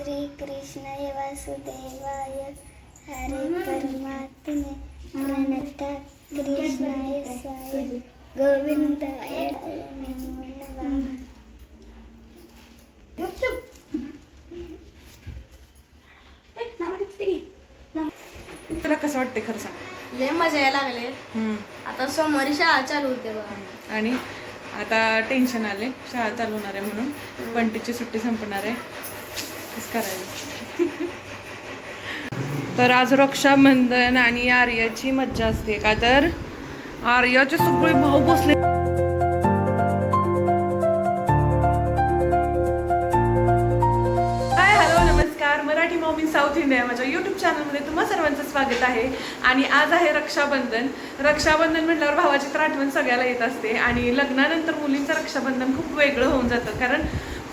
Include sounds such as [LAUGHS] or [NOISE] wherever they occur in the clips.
श्रीकृष्णाय वासुदेवाय हरे परमात्मे प्रणता कृष्णाय स्वाय. गोविंदाय नमो नमः तुला कसं वाटते खरं सांग? लय मजा यायला लागले. हम्म. आता सोमवारी शाळा चालू होते बघा. आणि आता टेन्शन आले शाळा चालू होणार आहे म्हणून. बंटीची सुट्टी संपणार आहे. तेच करायला तर आज रक्षाबंधन आणि आर्याची मज्जा असते का? तर आर्याचे सगळे भाऊ बसले. हाय हॅलो नमस्कार. मराठी मॉमी साऊथ इंडिया माझ्या यूट्यूब चॅनलमध्ये तुम्हा सर्वांचं स्वागत आहे. आणि आज आहे रक्षाबंधन. रक्षाबंधन म्हटल्यावर भावाची तर आठवण सगळ्याला येत असते. आणि लग्नानंतर मुलींचं रक्षाबंधन खूप वेगळं होऊन जातं. कारण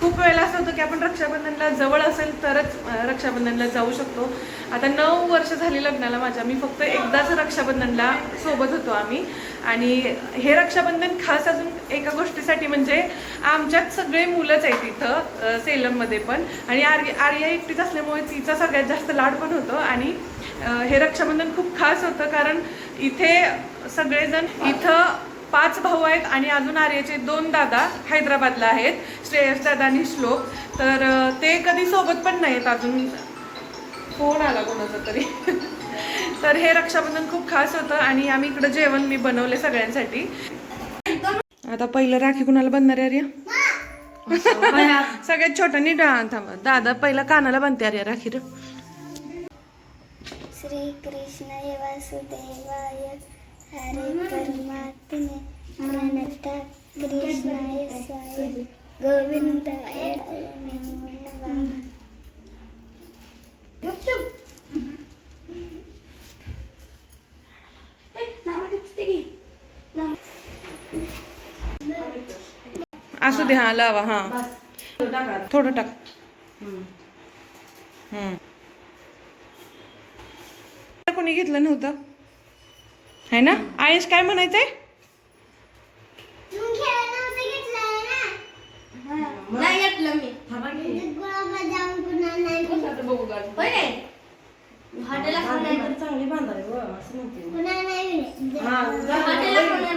खूप वेळेला असं होतं की आपण रक्षाबंधनला जवळ असेल तरच रक्षाबंधनला जाऊ शकतो. आता नऊ वर्ष झाली लग्नाला माझ्या. मी फक्त एकदाच रक्षाबंधनला सोबत होतो आम्ही. आणि हे रक्षाबंधन खास अजून एका गोष्टीसाठी म्हणजे आमच्यात सगळे मुलंच आहेत इथं सेलममध्ये पण. आणि आर्य आर्या एकटीच असल्यामुळे तिचा सगळ्यात जास्त लाड पण होतो. आणि हे रक्षाबंधन खूप खास होतं कारण इथे सगळेजण इथं पाच भाऊ आहेत आणि अजून आर्याचे दोन दादा हैदराबादला आहेत श्रेयस दादा आणि श्लोक. तर ते कधी सोबत पण नाहीत अजून. फोन आला कोणाचा तरी. [LAUGHS] तर हे रक्षाबंधन खूप खास होतं आणि आम्ही इकडं जेवण मी बनवले सगळ्यांसाठी. आता पहिलं राखी कुणाला बनणार आहे आर्या? [LAUGHS] सगळ्यात छोटा नीट थांब थांबा. दादा पहिला कानाला बनते आर्या राखी रे. कृष्ण हरे परमात्मे प्रणता कृष्णाय स्वाय गोविंदाय असू दे हा लावा हा. थोडं टाक. हम्म. कोणी घेतलं नव्हतं? है ना? आयुष काय म्हणायचंय? नाही घेतलं मी होय काय? हॉटेलला खाऊन नाही हॉटेलला खाऊन नाही.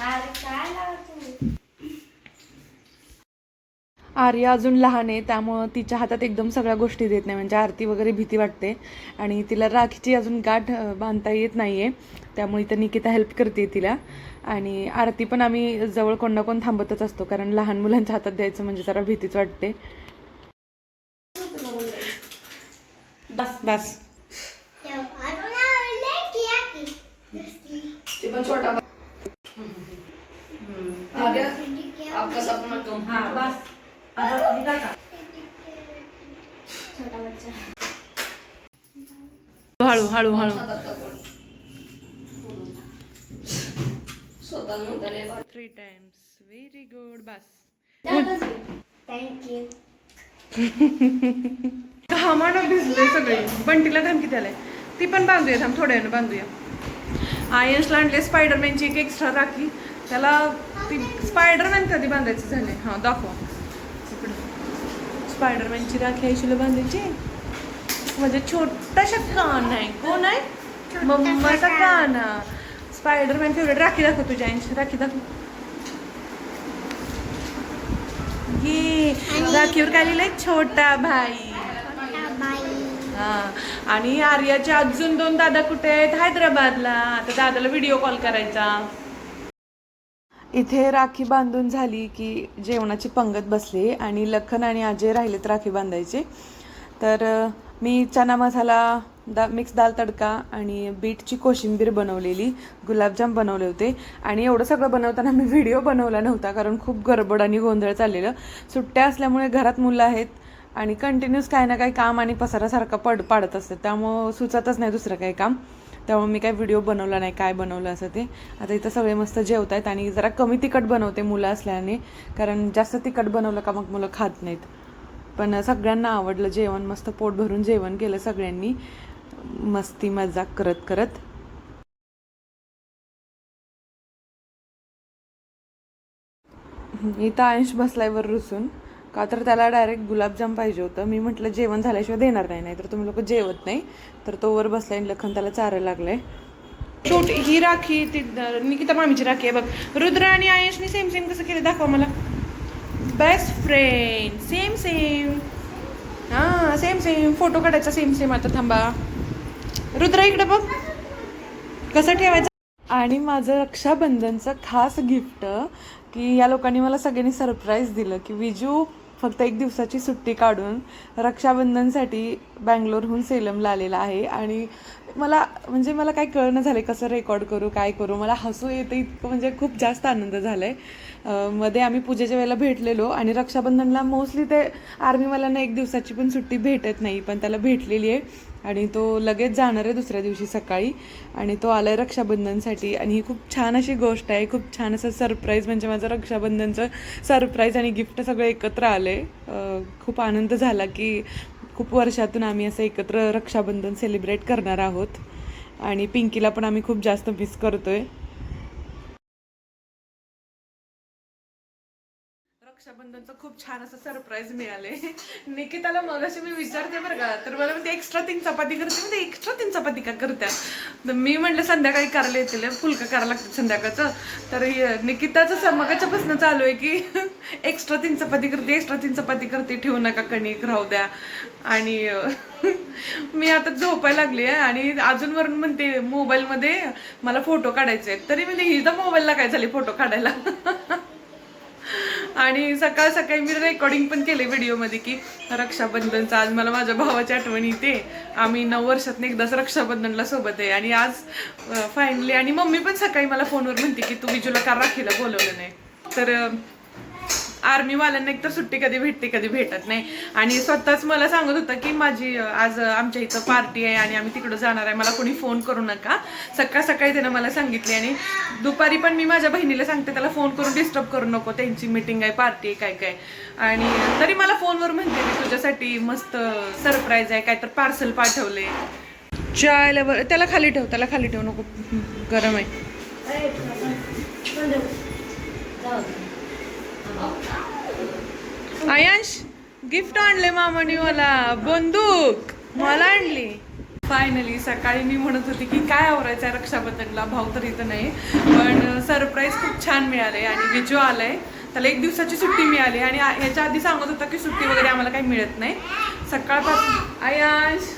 अरे काय लावतो आर्या अजून लहान आहे त्यामुळं तिच्या हातात एकदम सगळ्या गोष्टी देत नाही म्हणजे आरती वगैरे भीती वाटते. आणि तिला राखीची अजून गाठ बांधता येत नाही आहे त्यामुळे इथं निकिता हेल्प करते तिला. आणि आरती पण आम्ही जवळ कोण ना कोण थांबतच असतो कारण लहान मुलांच्या हातात द्यायचं म्हणजे जरा भीतीच वाटते. बस बस. हळू हळू हळू. थ्री टाइम्स व्हेरी गुड बस. थँक्यू घामानं भिजले सगळे. बंटीला धमकी द्यालाय ती पण बांधूया थांब थोड्या वेळानं बांधूया. आयन्सला आणले स्पायडरमॅनची एक एक्स्ट्रा राखी. त्याला ती स्पायडरमॅन कधी बांधायचं झाले हां दाखवा. स्पायडरमॅनची राखी आयशीला बांधायची म्हणजे छोटासा कान आहे. कोण आहे? मम्माचा कान. स्पायडरमॅन फेवरेट राखी दाखव तुझ्या आईची राखी दाखव. ये राखीवर काय लिहिलंय? छोटा भाई. हा. आणि आर्याचे अजून दोन दादा कुठे आहेत? हैदराबादला. आता दादाला व्हिडिओ कॉल करायचा. इथे राखी बांधून झाली की जेवणाची पंगत बसली आणि लखन आणि अजय राहिलेत राखी बांधायचे. तर मी चना मसाला दा मिक्स दाल तडका आणि बीटची कोशिंबीर बनवलेली गुलाबजाम बनवले होते. आणि एवढं सगळं बनवताना मी व्हिडिओ बनवला नव्हता कारण खूप गडबड आणि गोंधळ चाललेलं. सुट्ट्या असल्यामुळे घरात मुलं आहेत आणि कंटिन्यूस काही ना काही काम आणि पसारासारखं पड पाडत असते त्यामुळं सुचतच नाही दुसरं काही काम. त्यामुळे मी काय व्हिडिओ बनवला नाही काय बनवलं असं ते. आता इथं सगळे मस्त जेवत आहेत आणि जरा कमी तिखट बनवते मुलं असल्याने कारण जास्त तिखट बनवलं का मग मुलं खात नाहीत. पण सगळ्यांना आवडलं जेवण मस्त पोट भरून जेवण केलं सगळ्यांनी. मस्ती मजाक करत करत. इथं अंश बसलाय वर रुसून. का तर त्याला डायरेक्ट गुलाबजाम पाहिजे होतं. मी म्हटलं जेवण झाल्याशिवाय देणार नाही नाही तर तुम्ही लोक जेवत नाही. तर तो वर बसलाय आणि लखन त्याला चारायला लागलाय. छोटी ही राखी ती निकिता मामीची राखी आहे बघ. रुद्र आणि आयुषने सेम सेम कसं केलं? दाखवा मला. बेस्ट फ्रेंड सेम सेम हां सेम सेम फोटो काढायचा सेम सेम आता थांबा. रुद्र इकडे बघ. कसं ठेवायचं? आणि माझं रक्षाबंधनचं खास गिफ्ट की या लोकांनी मला सगळ्यांनी सरप्राईज दिलं की विजू फक्त एक दिवसाची सुट्टी काढून रक्षाबंधनसाठी बँगलोरहून सेलमला आलेला आहे. आणि मला म्हणजे मला काय कळणं झालं कसं रेकॉर्ड करू काय करू मला हसू येतं इतकं म्हणजे खूप जास्त आनंद झाला आहे मध्ये आम्ही पूजेच्या वेळेला भेटलेलो आणि रक्षाबंधनला मोस्टली ते आर्मीवाल्यांना एक दिवसाची पण सुट्टी भेटत नाही पण त्याला भेटलेली आहे. आणि तो लगेच जाणार आहे दुसऱ्या दिवशी सकाळी. आणि तो आलाय रक्षाबंधनसाठी. आणि ही खूप छान अशी गोष्ट आहे. खूप छान असं सरप्राईज म्हणजे माझं रक्षाबंधनचं सरप्राईज आणि गिफ्ट सगळं एकत्र आलं आहे खूप आनंद झाला की खूप वर्षातून आम्ही असं एकत्र रक्षाबंधन सेलिब्रेट करणार आहोत. आणि पिंकीला पण आम्ही खूप जास्त मिस आहे रक्षाबंधनचं खूप छान असं सरप्राईज मिळाले निकिताला मग अशी मी विचारते बरं का तर मला म्हणते एक्स्ट्रा तीन चपाती करते. म्हणजे एक्स्ट्रा तीन चपाती का करत्या? तर मी म्हटलं संध्याकाळी करायला येतील फुलकं करायला लागतं संध्याकाळचं. तर निकिताचं मगाच्यापासून चालू आहे की एक्स्ट्रा तीन चपाती करते एक्स्ट्रा तीन चपाती करते ठेवू नका कणिक राहू द्या. आणि मी आता झोपायला लागली आहे आणि अजून वरून म्हणते मोबाईलमध्ये मला फोटो काढायचे आहेत. तरी म्हणजे हिचा मोबाईलला काय झाले फोटो काढायला? आणि सकाळ सकाळी मी रेकॉर्डिंग पण केले व्हिडिओमध्ये की रक्षाबंधनचं. आज मला माझ्या भावाची आठवण येते. आम्ही नऊ वर्षातून एकदाच रक्षाबंधनला सोबत आहे. आणि आज फायनली आणि मम्मी पण सकाळी मला फोनवर म्हणते की तू विजूला का राखीला बोलवलं नाही? तर आर्मीवाल्यांना एकतर सुट्टी कधी भेटते कधी भेटत नाही. आणि स्वतःच मला सांगत होता की माझी आज आमच्या इथं पार्टी आहे आणि आम्ही तिकडं जाणार आहे. मला कोणी फोन करू नका. सकाळ सकाळी त्यानं मला सांगितले आणि दुपारी पण मी माझ्या बहिणीला सांगते त्याला फोन करून डिस्टर्ब करू नको. त्यांची मीटिंग आहे पार्टी आहे काय काय. आणि तरी मला फोनवर म्हणते मी तुझ्यासाठी मस्त सरप्राईज आहे काय तर पार्सल पाठवले. चायला बरं त्याला खाली ठेव त्याला खाली ठेव नको. गरम आहे. आयांश गिफ्ट आणले मामाने मला बंदूक मला आणली. फायनली सकाळी मी म्हणत होती की काय आवरायचं आहे रक्षाबंधनला? भाऊ तर इथं नाही. पण सरप्राईज खूप छान मिळाले आणि विजू आलाय. त्याला एक दिवसाची सुट्टी मिळाली आणि ह्याच्या आधी सांगत होता की सुट्टी वगैरे आम्हाला काही मिळत नाही. सकाळपासून आयांश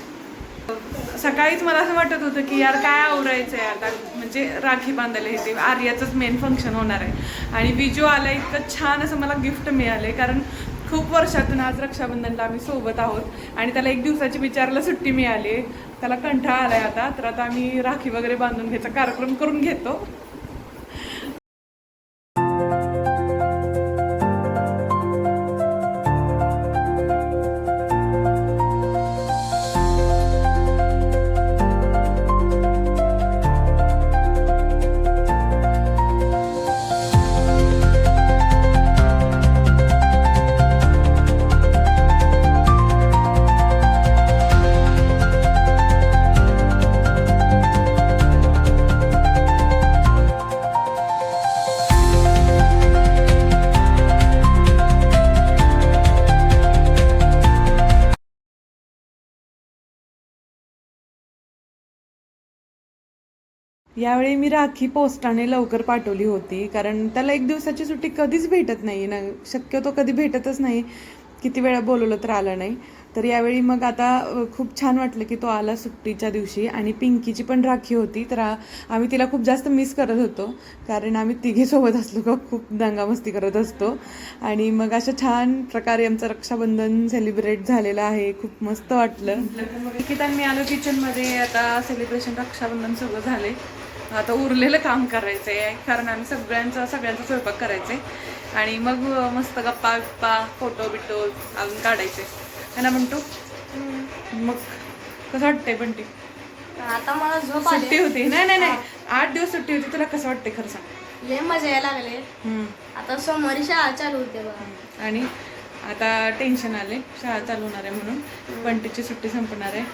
सकाळीच मला असं वाटत होतं की यार काय आवरायचं आहे आता? म्हणजे राखी बांधायला हे ते आर्याचंच मेन फंक्शन होणार आहे. आणि विजू आला इतकं छान असं मला गिफ्ट मिळाले. कारण खूप वर्षातून आज रक्षाबंधनला आम्ही सोबत आहोत. आणि त्याला एक दिवसाची विचारायला सुट्टी मिळाली. त्याला कंठाळा आलाय आता. तर आता आम्ही राखी वगैरे बांधून घ्यायचा कार्यक्रम करून घेतो. यावेळी मी राखी पोस्टाने लवकर पाठवली होती कारण त्याला एक दिवसाची सुट्टी कधीच भेटत नाही ना. शक्यतो कधी भेटतच नाही. किती वेळा बोलवलं तर आलं नाही. तर यावेळी मग आता खूप छान वाटलं की तो आला सुट्टीच्या दिवशी आणि पिंकीची पण राखी होती. तर आम्ही तिला खूप जास्त मिस करत होतो कारण आम्ही तिघे सोबत असलो का खूप दंगामस्ती करत असतो. आणि मग अशा छान प्रकारे आमचं रक्षाबंधन सेलिब्रेट झालेलं आहे. खूप मस्त वाटलं. निकिता मी आलो किचनमध्ये आता सेलिब्रेशन रक्षाबंधन सगळं झाले आता उरलेलं काम करायचं आहे कारण आम्ही सगळ्यांचा सगळ्यांचा स्वयंपाक करायचा आहे आणि मग मस्त गप्पा बिप्पा फोटो बिटो अजून काढायचे. है ना म्हणतो मग कसं वाटतंय बंटी? आता मला झोप सुट्टी होती. नाही नाही नाही. आठ दिवस सुट्टी होती. तुला कसं वाटतंय खरं सांग? लय मजा यायला लागले. आता सोमवारी शाळा चालू होते बघा. आणि आता टेन्शन आले शाळा चालू होणार आहे म्हणून. बंटीची सुट्टी संपणार आहे.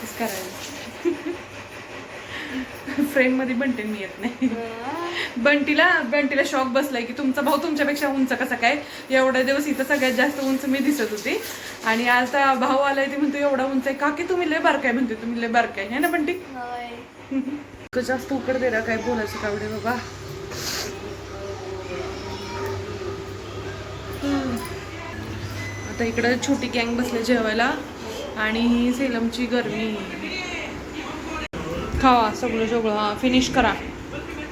तेच करायला [LAUGHS] फ्रेममध्ये बंटी मी येत नाही. बंटीला बंटीला शॉक बसलाय की तुमचा भाऊ तुमच्यापेक्षा उंच कसा काय? एवढ्या दिवस इथं सगळ्यात जास्त उंच मी दिसत होते. आणि आज त्या भाऊ आलाय ते म्हणतो एवढा उंच आहे का? की तुम्ही लय बारकाय म्हणते तुम्ही लय बारकाय है ना बंटी? इतकं जास्त उकड दे काय बोलायचं कावडे बाबा. आता इकडं छोटी गँग बसले जेवायला आणि सेलमची गरमी. खावा सगळं सगळं हां फिनिश करा.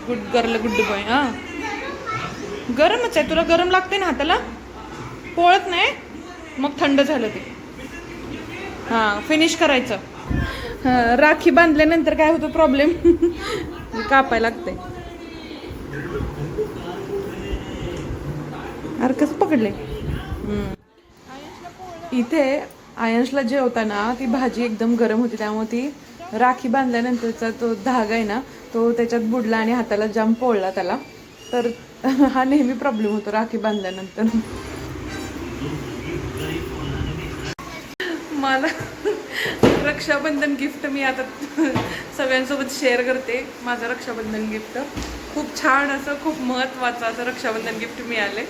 गुड गर्ल गुड बॉय हां. गरमच आहे तुला गरम लागते ना हाताला? पोळत नाही? मग थंड झालं ते. हां फिनिश करायचं. हां, राखी बांधल्यानंतर काय होतं प्रॉब्लेम [LAUGHS] कापाय लागते अरे कसं पकडले इथे आयन्सला जेवताना ती भाजी एकदम गरम होती त्यामुळे ती राखी बांधल्यानंतरचा तो धागा आहे ना तो त्याच्यात बुडला आणि हाताला जाम पोळला त्याला. तर [LAUGHS] हा नेहमी प्रॉब्लेम होतो राखी बांधल्यानंतर. मला रक्षाबंधन गिफ्ट मी आता सगळ्यांसोबत शेअर करते. माझं रक्षाबंधन गिफ्ट खूप छान असं खूप महत्त्वाचं असं रक्षाबंधन गिफ्ट मिळाले.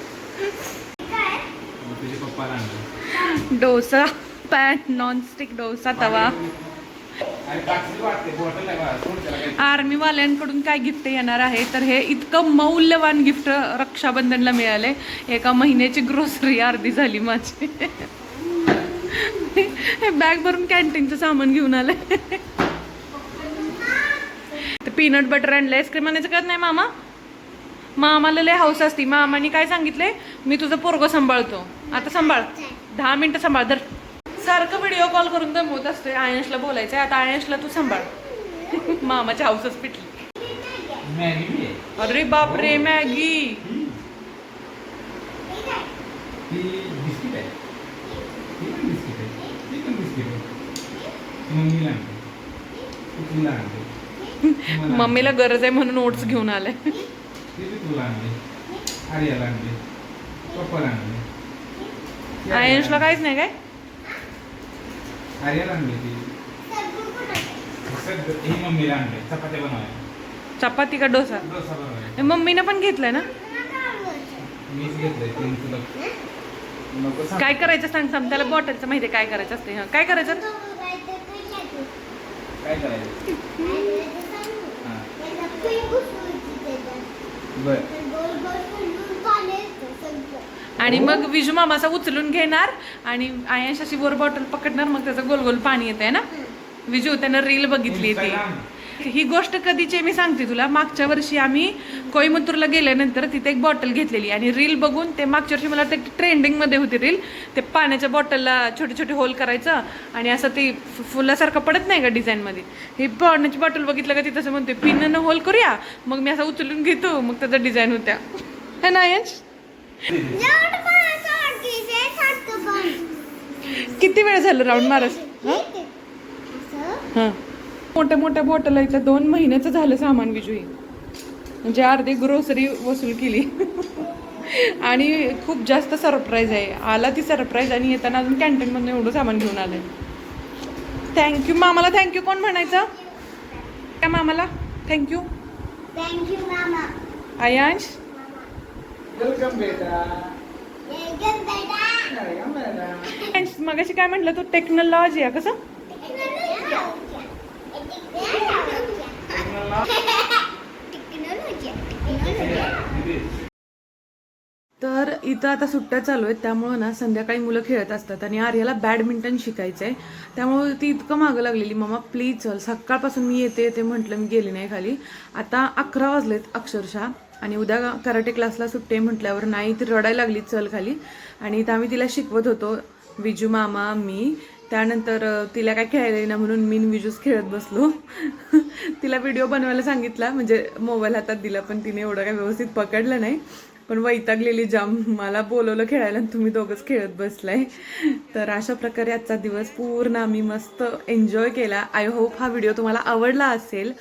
डोसा पॅन नॉनस्टिक डोसा तवा. आर्मीवाल्यांकडून काय गिफ्ट येणार आहे? तर हे इतकं मौल्यवान गिफ्ट रक्षाबंधनला मिळाले. एका महिन्याची ग्रोसरी अर्धी झाली माझी. हे बॅग भरून कॅन्टीनचं सामान घेऊन आले. ते पीनट बटर आणलं आईस्क्रीम आणायचं कळत नाही मामा? मामाला लय हाऊस असती. मामाने काय सांगितले मी तुझं पोरगं सांभाळतो. आता सांभाळ. दहा मिनिटं सांभाळ. तर सारखं व्हिडिओ कॉल करून दमवत असतोय. आयंशला बोलायचंय. आता आयंशला तू सांभाळ. मामाची हाऊसच पिटली. अरे बापरे मॅगी. मम्मीला गरज आहे म्हणून नोट्स घेऊन आले. आयंशला काहीच नाही काय? आर्याला आणली ती सगळं ही मम्मीला आणले. चपात्या बनवायला. चपाती का डोसा? डोसा बनवायला. हे मम्मीनं पण घेतलंय ना? मीच घेतलंय तीन तुला नको सांग. काय करायचं सांग सांग. त्याला बॉटलचं माहिती काय करायचं असते. हं, काय करायचं? काय करायचं? हां. बरं. आणि मग विजू मामाचा उचलून घेणार आणि आयन्स अशी वर बॉटल पकडणार मग त्याचं गोल गोल पाणी येत आहे ना? विजू त्यानं रील बघितली ती. ही गोष्ट कधीची मी सांगते तुला. मागच्या वर्षी आम्ही कोईमतूरला गेल्यानंतर तिथे एक बॉटल घेतलेली आणि रील बघून ते मागच्या वर्षी मला ते ट्रेंडिंगमध्ये होती रील ते पाण्याच्या बॉटलला छोटे छोटे होल करायचं आणि असं ते फुलासारखं पडत नाही का डिझाईनमध्ये ही पाण्याची बॉटल बघितलं का ती तसं म्हणते पिnnen होल करूया. मग मी असं उचलून घेतो. मग त्याचं डिझाईन होत्या. है ना यश किती वेळ झालं राऊंड मारस हां? मोठ्या मोठ्या बॉटल आहेत दोन महिन्याचं झालं सामान विजू म्हणजे अर्धी ग्रोसरी वसूल केली. [LAUGHS] आणि खूप जास्त सरप्राईज आहे. आला ती सरप्राईज आणि येताना अजून कॅन्टीनमधून एवढं सामान घेऊन आलंय. थँक्यू मामाला थँक्यू कोण म्हणायचं? काय मामाला. थँक्यू थँक्यू मामा. आयांश? वेलकम बेटा. वेलकम बेटा. आयांश मगाशी काय म्हटलं तू? टेक्नॉलॉजी आहे कसं तर इथं आता सुट्ट्या चालू आहेत त्यामुळं ना संध्याकाळी मुलं खेळत असतात आणि आर्याला बॅडमिंटन शिकायचं आहे त्यामुळे ती इतकं मागं लागलेली मामा प्लीज चल सकाळपासून मी येते येते म्हटलं मी गेली नाही खाली. आता अकरा वाजलेत अक्षरशः. आणि उद्या कराटे क्लासला सुट्टी म्हटल्यावर नाही ती रडायला लागली चल खाली. आणि इथं आम्ही तिला शिकवत होतो विजू मामा मी. त्यानंतर तिला काय खेळायला येईना म्हणून मी विजूस विजूच खेळत बसलो. [LAUGHS] तिला व्हिडिओ बनवायला सांगितला म्हणजे मोबाईल हातात दिला पण तिने एवढं काय व्यवस्थित पकडलं नाही. पण वैतागलेली जाम मला बोलवलं खेळायला आणि तुम्ही दोघंच खेळत बसलाय. तर अशा प्रकारे आजचा दिवस पूर्ण आम्ही मस्त एन्जॉय केला. आय होप हा व्हिडिओ तुम्हाला आवडला असेल.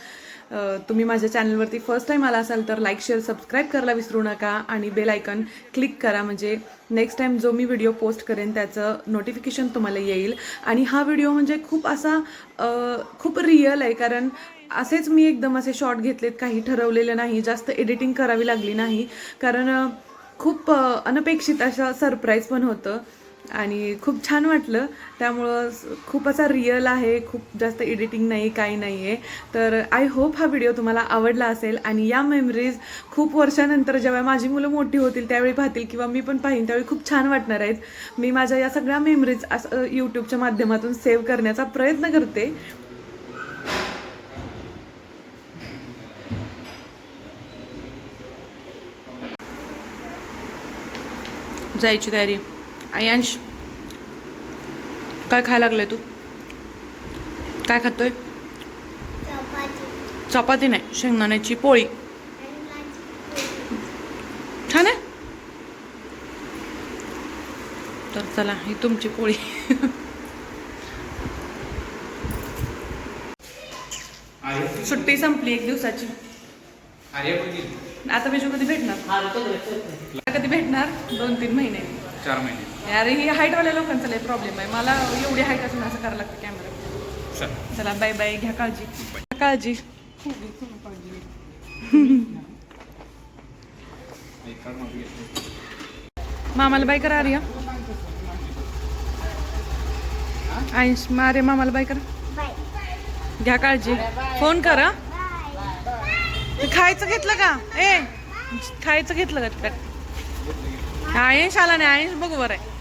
तुम्ही माझ्या चॅनलवरती फर्स्ट टाईम आला असाल तर लाईक शेअर सबस्क्राईब करायला विसरू नका आणि बेल आयकन क्लिक करा. म्हणजे नेक्स्ट टाईम जो मी व्हिडिओ पोस्ट करेन त्याचं नोटिफिकेशन तुम्हाला येईल. आणि हा व्हिडिओ म्हणजे खूप असा खूप रिअल आहे. कारण असेच मी एकदम असे शॉर्ट घेतलेत काही ठरवलेलं नाही जास्त एडिटिंग करावी लागली नाही. कारण खूप अनपेक्षित असं सरप्राईज पण होतं. आणि खूप छान वाटलं. त्यामुळं खूप असा रिअल आहे खूप जास्त एडिटिंग नाही काही नाही आहे तर आय होप हा व्हिडिओ तुम्हाला आवडला असेल आणि या मेमरीज खूप वर्षानंतर जेव्हा माझी मुलं मोठी होतील त्यावेळी पाहतील किंवा मी पण पाहीन त्यावेळी खूप छान वाटणार आहेत. मी माझ्या या सगळ्या मेमरीज असं यूट्यूबच्या माध्यमातून सेव्ह करण्याचा प्रयत्न करते. जायची तयारी. आयांश काय खायला लागलाय तू? काय खातोय? चपाती. चपाती नाही शेंगदाण्याची पोळी. छान आहे? तर चला ही तुमची पोळी. सुट्टी संपली एक दिवसाची. आता बिजू कधी भेटणार? कधी भेटणार? दोन तीन महिने. चार महिने. अरे ही हाईटवाल्या लोकांचा लय प्रॉब्लेम आहे. मला एवढी हाईट असून असं करायला लागतं कॅमेरा चल. चला बाय बाय घ्या काळजी. काळजी. मामाला बाय करा आर्या. आईश मारे मामाला बाय करा. बाय घ्या काळजी. फोन करा. खायचं घेतलं का? ए खायचं घेतलं का तिकडे? आयश आला नाही आयश बघू बरं. आहे